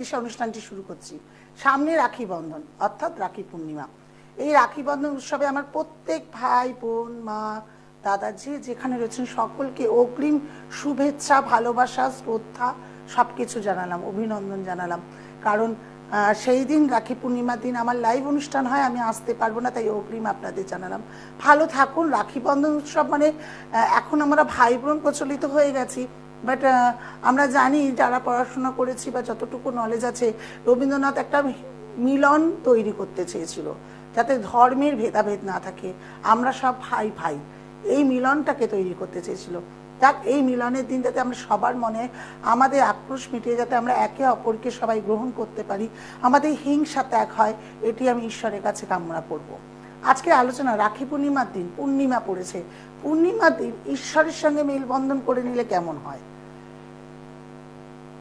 অনুষ্ঠানটি শুরু করছি। সামনে রাখি বন্ধন, অর্থাৎ রাখি পূর্ণিমা। এই রাখি বন্ধন উৎসবে আমার প্রত্যেক ভাই, বোন, মা, দাদা, যে যেখানে রয়েছেন সকলকে অগ্রিম শুভেচ্ছা, ভালোবাসা, শ্রদ্ধা সবকিছু জানালাম, অভিনন্দন জানালাম। কারণ সেই দিন রাখি পূর্ণিমার দিন আমার লাইভ অনুষ্ঠান হয়, আমি আসতে পারব না, তাই অগ্রিম আপনাদের জানালাম। ভালো থাকুন, রাখি বন্ধন উৎসব মানে এখন আমরা ভাই বোন প্রচলিত হয়ে গেছি। বাট আমরা জানি যারা পড়াশোনা করেছি বা যতটুকু নলেজ আছে, রবীন্দ্রনাথ একটা মিলন তৈরি করতে চেয়েছিল, যাতে ধর্মের ভেদাভেদ না থাকে। আমরা সব ভাই ভাই, এই মিলনটাকে তৈরি করতে চেয়েছিল। যাক, এই মিলনের দিন যাতে আমরা সবার মনে আমাদের আক্রোশ মিটিয়ে, যাতে আমরা একে অপরকে সবাই গ্রহণ করতে পারি, আমাদের হিংসা ত্যাগ হয়, এটি আমি ঈশ্বরের কাছে কামনা করব। আজকে আলোচনা রাখি পূর্ণিমার দিন, পূর্ণিমা পড়েছে। পূর্ণিমার দিন ঈশ্বরের সঙ্গে মেলবন্ধন করে নিলে কেমন হয়?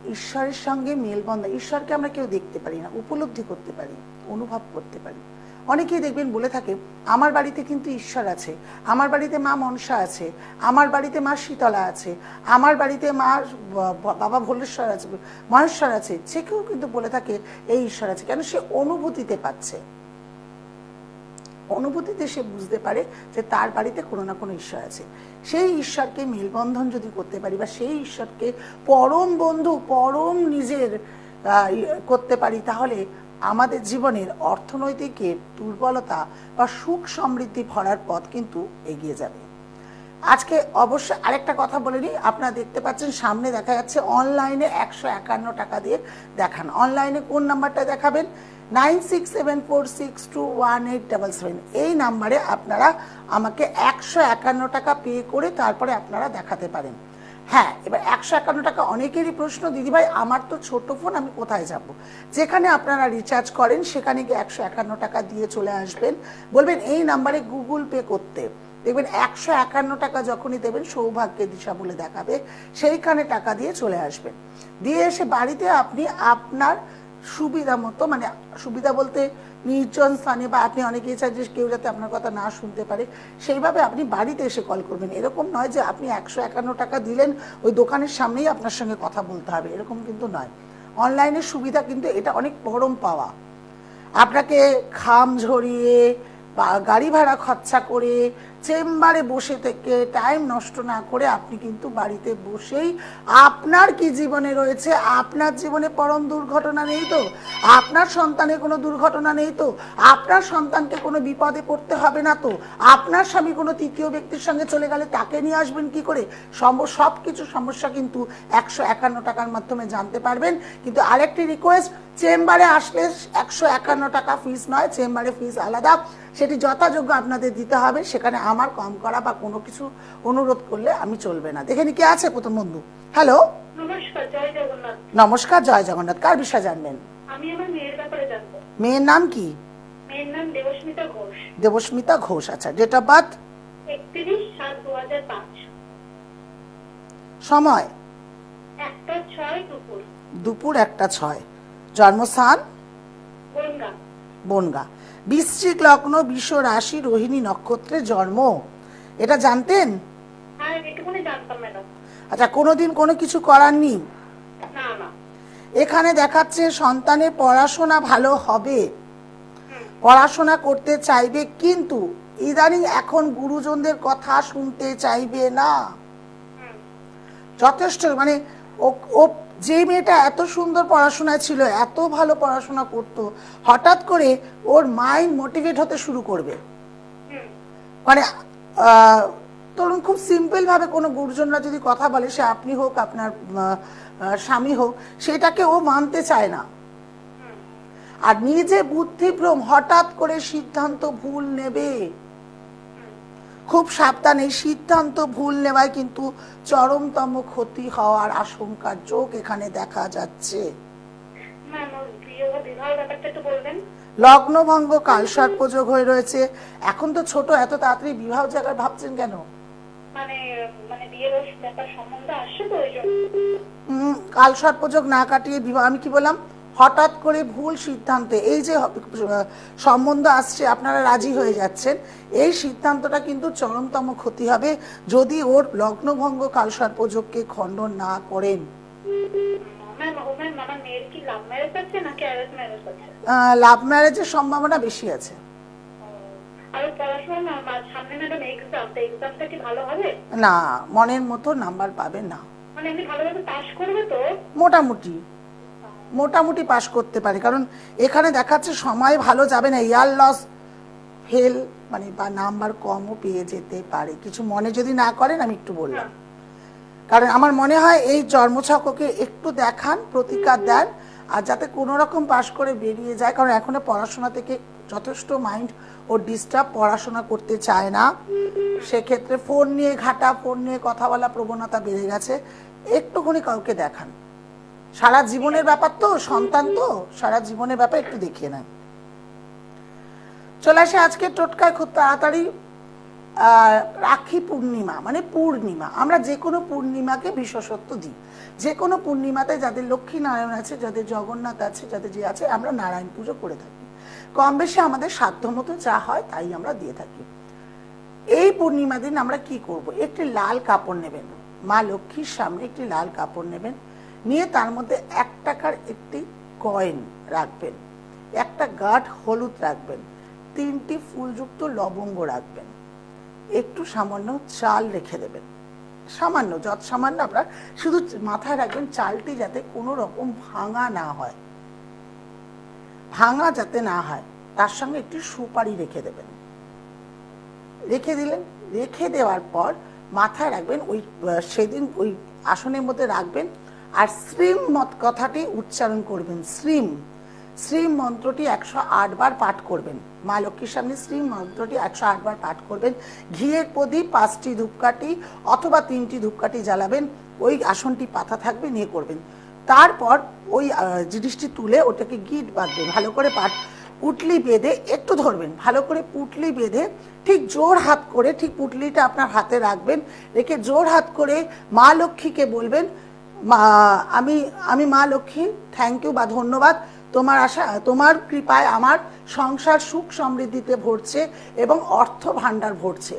ঈশ্বরের সঙ্গে মেলবন্ধন, ঈশ্বরকে আমরা কেউ দেখতে পারি না, উপলব্ধি করতে পারি, অনুভব করতে পারি। অনেকেই দেখবেন বলে থাকে, আমার বাড়িতে কিন্তু ঈশ্বর আছে, আমার বাড়িতে মা মনসা আছে, আমার বাড়িতে মা শীতলা আছে, আমার বাড়িতে মা বাবা ভোলেশ্বর আছে, মহেশ্বর আছে। সে কেউ কিন্তু বলে থাকে, এই ঈশ্বর আছে। কেন? সে অনুভূতিতে পাচ্ছে। অনুভূতিতে সে বুঝতে পারে যে তার বাড়িতে কোনো না কোনো ঈশ্বর আছে। সেই ঈশ্বরকে মেলবন্ধন যদি করতে পারি বা সেই ঈশ্বরকে পরম বন্ধু, পরম নিজের করতে পারি, তাহলে আমাদের জীবনের অর্থনৈতিকের দুর্বলতা বা সুখ সমৃদ্ধি ভরার পথ কিন্তু এগিয়ে যাবে। আজকে অবশ্যই আরেকটা কথা বলে নিই। আপনারা দেখতে পাচ্ছেন সামনে দেখা যাচ্ছে অনলাইনে একশো একান্ন টাকা দিয়ে দেখান। অনলাইনে কোন নাম্বারটা দেখাবেন? Nine six seven four six two one eight double seven. এই নাম্বারে আপনারা আমাকে একশো একান্ন টাকা পে করে তারপরে আপনারা দেখাতে পারেন। হ্যাঁ এবার একশো একান্ন টাকা অনেকেরই প্রশ্ন, দিদিভাই, আমার তো ছোট ফোন, আমি কোথায় যাব? যেখানে আপনারা রিচার্জ করেন, সেখানে গিয়ে একশো একান্ন টাকা দিয়ে চলে আসবেন। বলবেন, এই নাম্বারে গুগল পে করতে। দেখবেন, একশো একান্ন টাকা যখনই দেবেন সৌভাগ্যের দিশা বলে দেখাবে, সেইখানে টাকা দিয়ে চলে আসবেন। দিয়ে এসে বাড়িতে আপনি আপনার সুবিধা মতো মানে সুবিধা বলতে নির্জন স্থানে বা আপনি অনেকেই চান যে কেউ যাতে আপনার কথা না শুনতে পারে, সেইভাবে আপনি বাড়িতে এসে কল করবেন। এরকম নয় যে আপনি একশো একান্ন টাকা দিলেন, ওই দোকানের সামনেই আপনার সঙ্গে কথা বলতে হবে, এরকম কিন্তু নয়। অনলাইনের সুবিধা কিন্তু এটা অনেক পরম পাওয়া। আপনাকে খাম ঝরিয়ে বা গাড়ি ভাড়া খরচা করে চেম্বারে বসে থেকে টাইম নষ্ট না করে আপনি কিন্তু বাড়িতে বসেই আপনার কি জীবনে রয়েছে? আপনার জীবনে পরম দুর্ঘটনা নেই তো? আপনার সন্তানের কোনো দুর্ঘটনা নেই তো? আপনার সন্তানকে কোনো বিপদে পড়তে হবে না তো? আপনার স্বামী কোনো তৃতীয় ব্যক্তির সঙ্গে চলে গেলে তাকে নিয়ে আসবেন কি করে? সব কিছু সমস্যা কিন্তু একশো একান্ন টাকার মাধ্যমে জানতে পারবেন। কিন্তু আরেকটি রিকোয়েস্ট চেম্বারে আসলে একশো একান্ন টাকা ফিস নয়, চেম্বারে ফিস আলাদা। সেটি যথাযোগ্য আপনাদের দিতে হবে সেখানে আমার কম করা বা কোনো কিছু অনুরোধ করলে আমি চলবে না। দেখে নি কে আছে প্রথম বন্ধু? হ্যালো নমস্কার জয় জগন্নাথ। নমস্কার জয় জগন্নাথ। কার বিষয়ে জানবেন? আমি আমার মেয়ের ব্যাপারে জানব। মেয়ের নাম কি? মেয়ের নাম দেবস্মিতা ঘোষ। দেবস্মিতা ঘোষ আচ্ছা। ডেট অফ বার্থ সময়? দুপুর। দুপুর একটা ছয়। জন্মস্থান? বনগা। বনগা। বৃশ্চিক লগ্ন বিশ্ব রাশি রোহিণী নক্ষত্রে জন্ম। এটা জানতেন? হ্যাঁ আচ্ছা কোনোদিন কোনো কিছু করাননি? এখানে দেখাচ্ছে সন্তানের পড়াশোনা ভালো হবে। পড়াশোনা করতে চাইবে কিন্তু ইদানিং এখন গুরুজনদের কথা শুনতে চাইবে না। যথেষ্ট মানে ও যে মেয়েটা এত সুন্দর পড়াশোনা ছিল, এত ভালো পড়াশোনা করত, হঠাৎ করে ওর মাইন্ড মোটিভেট হতে শুরু করবে। মানে ধরুন খুব সিম্পল ভাবে কোনো গুরুজনরা যদি কথা বলে, সে আপনি হোক, আপনার স্বামী হোক, সেটাকে ও মানতে চায় না। আর নিজে বুদ্ধিভ্রম হঠাৎ করে সিদ্ধান্ত ভুল নেবে। খুব সাবধানে সিদ্ধান্ত ভুল নেওয়ায় কিন্তু চরমতম ক্ষতি হওয়ার আশঙ্কার যোগ এখানে দেখা যাচ্ছে। একটু বলবেন। লগ্নভঙ্গ কালসর্পযোগ হয়ে রয়েছে। এখন তো ছোট এত তাড়াতাড়ি বিবাহ জায়গায় ভাবছেন কেন? মানে মানে উম, কালসর্পযোগ না কাটিয়ে বিবাহ আমি কি বললাম? হঠাৎ করে ভুল সিদ্ধান্তে এই যে সম্বন্ধ আসছে আপনারা রাজি হয়ে যাচ্ছেন এই সিদ্ধান্তটা কিন্তু চরমতম ক্ষতি হবে যদি ওর লগ্নভঙ্গ কালসর্পযোগকে খণ্ডন না করেন। লাভ লাভ ম্যারেজের সম্ভাবনা বেশি আছে। না মনের মতো নাম্বার পাবে না। মানে মোটামুটি। মোটামুটি পাশ করতে পারে। কারণ এখানে দেখাচ্ছে সময় ভালো যাবে না, ইয়ার লস, ফেল মানে বা নাম্বার কমও পেয়ে যেতে পারে। কিছু মনে যদি না করেন, আমি একটু বললাম। কারণ আমার মনে হয় এই জন্মছককে একটু দেখান, প্রতিকার দেন, আর যাতে কোনো রকম পাশ করে বেরিয়ে যায়। কারণ এখনও পড়াশোনা থেকে যথেষ্ট মাইন্ড ও ডিস্টার্ব পড়াশোনা করতে চায় না। সেক্ষেত্রে ফোন নিয়ে ঘাটা, ফোন নিয়ে কথা বলা প্রবণতা বেড়ে গেছে। একটুখানি কাউকে দেখান। সারা জীবনের ব্যাপার তো, সন্তান তো, সারা জীবনের ব্যাপার একটু দেখিয়ে নেন। চলে আসে আজকে টোটকায় খুব তাড়াতাড়ি রাখি পূর্ণিমা মানে পূর্ণিমা। আমরা যে কোনো পূর্ণিমাকে বিশেষত্ব দিই। যে কোনো পূর্ণিমাতে যাদের লক্ষ্মী নারায়ণ আছে, যাদের জগন্নাথ আছে, যাদের যে আছে, আমরা নারায়ণ পুজো করে থাকি। কম বেশি আমাদের সাধ্য মতো যা হয় তাই আমরা দিয়ে থাকি। এই পূর্ণিমা দিন আমরা কি করব? একটি লাল কাপড় নেবেন। মা লক্ষ্মীর সামনে একটি লাল কাপড় নেবেন। নিয়ে তার মধ্যে এক টাকার একটি কয়েন রাখবেন। একটা গাঢ় হলুদ রাখবেন। তিনটি ফুলযুক্ত লবঙ্গ রাখবেন। একটু সামান্য চাল রেখে দেবেন। সামান্য, যত সামান্য আপনার, শুধু মাথায় রাখবেন চালটি যাতে কোনো রকম ভাঙা না হয়। ভাঙা যাতে না হয়, তার সঙ্গে একটি সুপারি রেখে দেবেন। রেখে দিলেন। রেখে দেওয়ার পর মাথায় রাখবেন ওই সেদিন ওই আসনের মধ্যে রাখবেন আর শ্রীম মত কথাটি উচ্চারণ করবেন। শ্রীম শ্রীম মন্ত্রটি একশো আট বার পাঠ করবেন। মা লক্ষ্মীর সামনে শ্রীম মন্ত্রটি একশো আট বার পাঠ করবেন। ঘিয়ের প্রদীপ, পাঁচটি ধূপকাঠি অথবা তিনটি ধূপকাঠি জ্বালাবেন। ওই আসনটি পাতা থাকবে, নিয়ে করবেন। তারপর ওই জিনিসটি তুলে ওটাকে গিট বাঁধবেন। ভালো করে পাঠ পুটলি বেঁধে একটু ধরবেন। ভালো করে পুটলি বেঁধে ঠিক জোর হাত করে ঠিক পুটলিটা আপনার হাতে রাখবেন। রেখে জোর হাত করে মা লক্ষ্মীকে বলবেন আমি আমি মা লক্ষ্মী থ্যাংক ইউ বা ধন্যবাদ। তোমার আশা তোমার কৃপায় আমার সংসার সুখ সমৃদ্ধিতে ভরছে এবং অর্থ ভাণ্ডার ভরছে।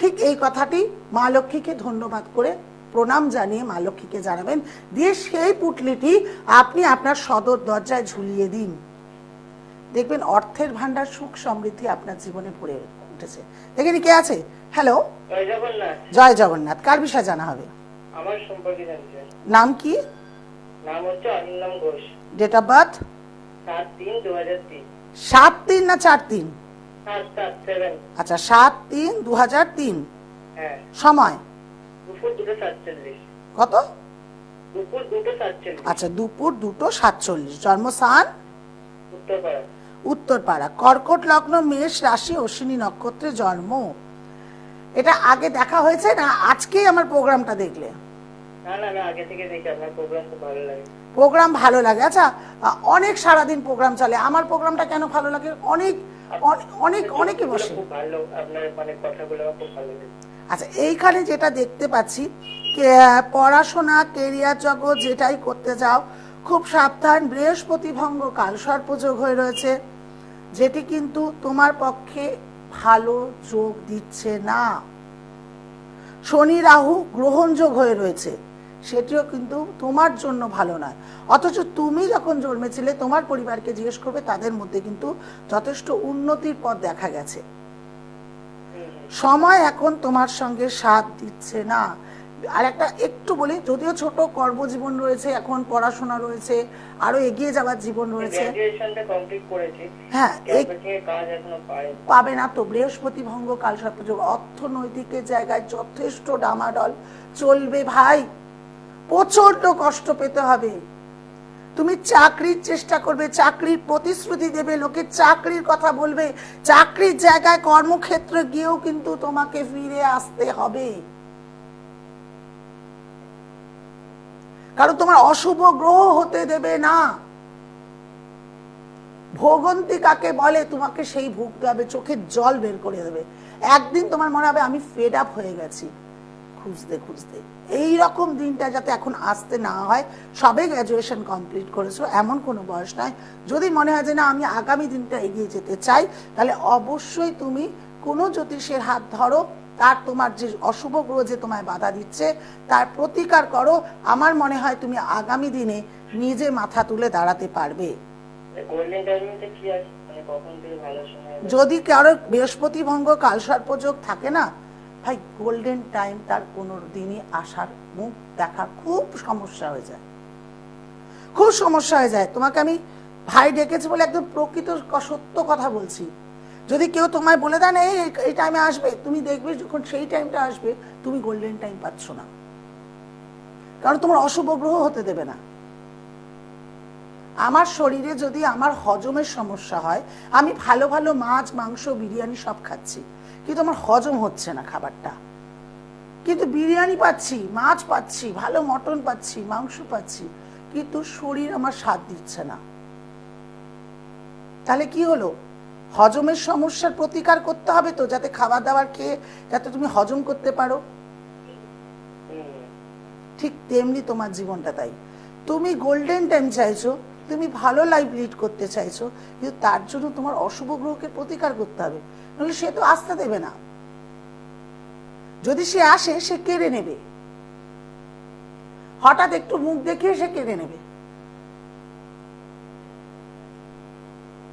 ঠিক এই কথাটি মা লক্ষ্মীকে ধন্যবাদ করে প্রণাম জানিয়ে মা লক্ষ্মীকে জানাবেন। দিয়ে সেই পুটলিটি আপনি আপনার সদর দরজায় ঝুলিয়ে দিন। দেখবেন অর্থের ভান্ডার সুখ সমৃদ্ধি আপনার জীবনে ভরে উঠেছে। দেখেনি কে আছে? হ্যালো জয় জগন্নাথ। জয় জগন্নাথ। কার বিষয়ে জানা হবে? আমার সম্পর্কে জানতে নাম কি? নাম হচ্ছে Arindam Ghosh. Date of birth সাত তিন দু হাজার তিন। সাত তিন না চার তিন? আচ্ছা সাত তিন দু হাজার তিন। হ্যাঁ। সময়? দুপুর দুটো সাতচল্লিশ। কত? দুপুর দুটো সাতচল্লিশ। আচ্ছা দুপুর দুটো সাতচল্লিশ। জন্মস্থান? উত্তরপাড়া। উত্তরপাড়া। কর্কট লগ্ন মেষ রাশি অশ্বিনী নক্ষত্রে জন্ম। এটা আগে দেখা হয়েছে না আজকেই আমার প্রোগ্রামটা দেখলে? প্রোগ্রাম ভালো লাগে। আচ্ছা অনেক সারাদিন প্রোগ্রাম চলে আমার প্রোগ্রামটা কেন ভালো লাগে? অনেক অনেক অনেক বসে। মানে আচ্ছা এইখানে যেটা দেখতে পাচ্ছি পড়াশোনা কেরিয়ার জগৎ যেটাই করতে যাও খুব সাবধান বৃহস্পতি ভঙ্গ কাল সর্পযোগ হয়ে রয়েছে যেটি কিন্তু তোমার পক্ষে ভালো যোগ দিচ্ছে না। শনি রাহু গ্রহণযোগ হয়ে রয়েছে, সেটিও কিন্তু তোমার জন্য ভালো নয়। অথচ তুমি যখন জন্মেছিলে, তোমার পরিবারকে জিজ্ঞেস করবে, তাদের মধ্যে কিন্তু যথেষ্ট উন্নতির পথ দেখা গেছে। সময় এখন তোমার সঙ্গে সাথ দিচ্ছে না। আর একটা একটু বলি যদিও ছোট কর্মজীবন রয়েছে এখন পড়াশোনা রয়েছে আরও এগিয়ে যাওয়ার জীবন রয়েছে। হ্যাঁ পাবে না তো। বৃহস্পতি ভঙ্গ কাল সর্পযোগ অর্থনৈতিকের জায়গায় যথেষ্ট ডামাডল। চলবে ভাই। প্রচণ্ড কষ্ট পেতে হবে। তুমি চাকরির চেষ্টা করবে চাকরির প্রতিশ্রুতি দেবে লোকে চাকরির কথা বলবে। চাকরির জায়গায় কর্মক্ষেত্রে গিয়েও কিন্তু তোমাকে ফিরে আসতে হবে। কারণ তোমার অশুভ গ্রহ হতে দেবে না। ভোগন্তি কাকে বলে? তোমাকে সেই ভুগতে হবে, চোখের জল বের করে দেবে। একদিন তোমার মনে হবে, আমি ফেড আপ হয়ে গেছি। খুঁজতে খুঁজতে। এই রকম দিনটা যাতে এখন আসতে না হয়, সবে গ্র্যাজুয়েশন কমপ্লিট করেছ, এমন কোনো বয়স নয় যদি মনে হয় যে না, আমি আগামী দিনটা এগিয়ে যেতে চাই, তাহলে অবশ্যই তুমি কোনো জ্যোতিষের হাত ধরো তার তোমার যে অশুভ গ্রহ যে তোমায় বাধা দিচ্ছে তার প্রতিকার করো। আমার মনে হয় তুমি আগামী দিনে নিজে মাথা তুলে দাঁড়াতে পারবে। মানে হবে? যদি কারোর বৃহস্পতি ভঙ্গ কালসর্পযোগ থাকে না ভাই গোল্ডেন টাইম তার কোনো দিনই আসার মুখ দেখা খুব সমস্যা হয়ে যায়। খুব সমস্যা হয়ে যায়। তোমাকে আমি ভাই ডেকেছি বলে একদম প্রকৃত সত্য কথা বলছি। যদি কেউ তোমায় বলে দেন এই এই টাইমে আসবে। তুমি দেখবে যখন সেই টাইমটা আসবে, তুমি গোল্ডেন টাইম পাচ্ছ না। কারণ তোমার অশুভ গ্রহ হতে দেবে না। আমার শরীরে যদি আমার হজমের সমস্যা হয়, আমি ভালো ভালো মাছ, মাংস, বিরিয়ানি সব খাচ্ছি। কিন্তু আমার হজম হচ্ছে না খাবারটা। কিন্তু বিরিয়ানি পাচ্ছি, মাছ পাচ্ছি, ভালো মটন পাচ্ছি, মাংস পাচ্ছি, কিন্তু শরীর আমার স্বাদ দিচ্ছে না। তাহলে কি হলো? হজমের সমস্যার প্রতিকার করতে হবে তো, যাতে খাবার দাবার খেয়ে যাতে তুমি হজম করতে পারো। ঠিক তেমনি তোমার জীবনটা তাই। তুমি গোল্ডেন টাইম চাইছো, তুমি ভালো লাইফ লিড করতে চাইছো, কিন্তু তার জন্য তোমার অশুভ গ্রহকে প্রতিকার করতে হবে। নাহলে সে তো আসতে দেবে না। যদি সে আসে, সে কেড়ে নেবে। হঠাৎ একটু মুখ দেখিয়ে সে কেড়ে নেবে।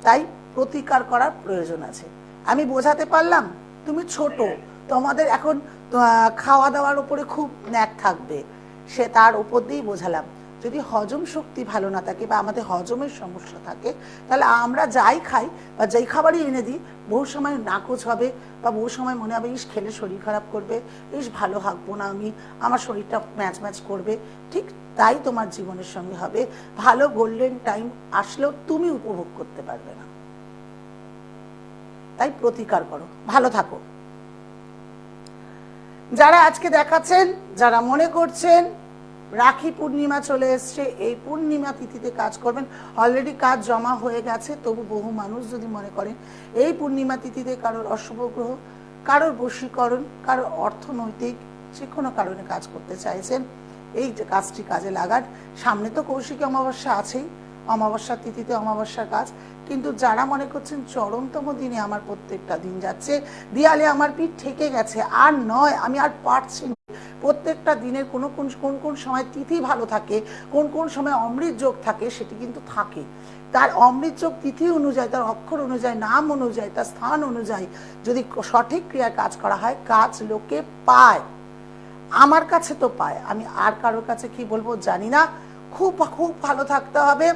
তাই প্রতিকার করার প্রয়োজন আছে। আমি বোঝাতে পারলাম, তুমি ছোট, তোমাদের এখন খাওয়া দাওয়ার উপরে খুব ন্যাক থাকবে। সে তার উপর দিয়েই বোঝালাম। যদি হজম শক্তি ভালো না থাকে বা আমাদের হজমের সমস্যা থাকে, তাহলে আমরা যাই খাই বা যেই খাবারই এনে দিই, বহু সময় নাকচ হবে বা বহু সময় মনে হবে, ইস, খেলে শরীর খারাপ করবে, ইস, ভালো হাঁকবো না আমি, আমার শরীরটা ম্যাচ ম্যাচ করবে। ঠিক তাই তোমার জীবনের সঙ্গে হবে। ভালো গোল্ডেন টাইম আসলেও তুমি উপভোগ করতে পারবে না। তাই প্রতিকার করো। ভালো থাকো। যারা আজকে দেখাচ্ছেন, যারা মনে করছেন রাখি পূর্ণিমা চলে এসছে, এই পূর্ণিমা তিথিতে কাজ করবেন। অলরেডি কাজ জমা হয়ে গেছে, তবু বহু মানুষ যদি মনে করেন, এই পূর্ণিমা তিথিতে কারোর অশুভ গ্রহ, কারোর বশীকরণ, কারোর অর্থনৈতিক যে কোনো কারণে কাজ করতে চাইছেন, এই কাজটি কাজে লাগান সামনে তো কৌশিকী অমাবস্যা আছেই। অমাবস্যার তিথিতে অমাবস্যার কাজ। কিন্তু যারা মনে করছেন চরমতম দিনে আমার প্রত্যেকটা দিন যাচ্ছে, দিয়ালে আমার পিঠ ঠেকে গেছে, আর নয়, আমি আর পারছি না। প্রত্যেকটা দিনের কোন কোন কোন কোন সময় তিথি ভালো থাকে, কোন কোন সময় অমৃত যোগ থাকে, সেটি কিন্তু থাকে। তার অমৃত যোগ তিথি অনুযায়ী, তার অক্ষর অনুযায়ী, নাম অনুযায়ী, তার স্থান অনুযায়ী যদি সঠিক ক্রিয়ার কাজ করা হয়, কাজ লোকে পায়। আমার কাছে তো পায়। আমি আর কারোর কাছে কি বলব জানি না। খুব খুব ভালো থাকতে হবে।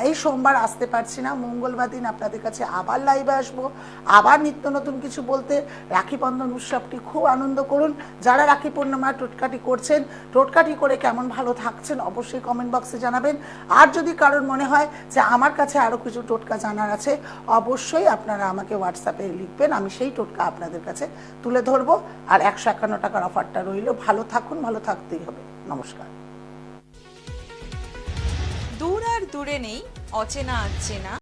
এই সোমবার আসতে পারছি না। মঙ্গলবার দিন আপনাদের কাছে আবার লাইভে আসব। আবার নিত্য নতুন কিছু বলতে রাখি বন্ধন উৎসবটি খুব আনন্দ করুন। যারা রাখি পূর্ণিমা টোটকাটি করছেন টোটকাটি করে কেমন ভালো থাকছেন অবশ্যই কমেন্ট বক্সে জানাবেন। আর যদি কারোর মনে হয় যে আমার কাছে আরও কিছু টোটকা জানার আছে, অবশ্যই আপনারা আমাকে হোয়াটসঅ্যাপে লিখবেন। আমি সেই টোটকা আপনাদের কাছে তুলে ধরবো। আর একশো একান্ন টাকার অফারটা রইল। ভালো থাকুন, ভালো থাকতেই হবে। নমস্কার। দূর আর দূরে নেই অচেনা আচেনা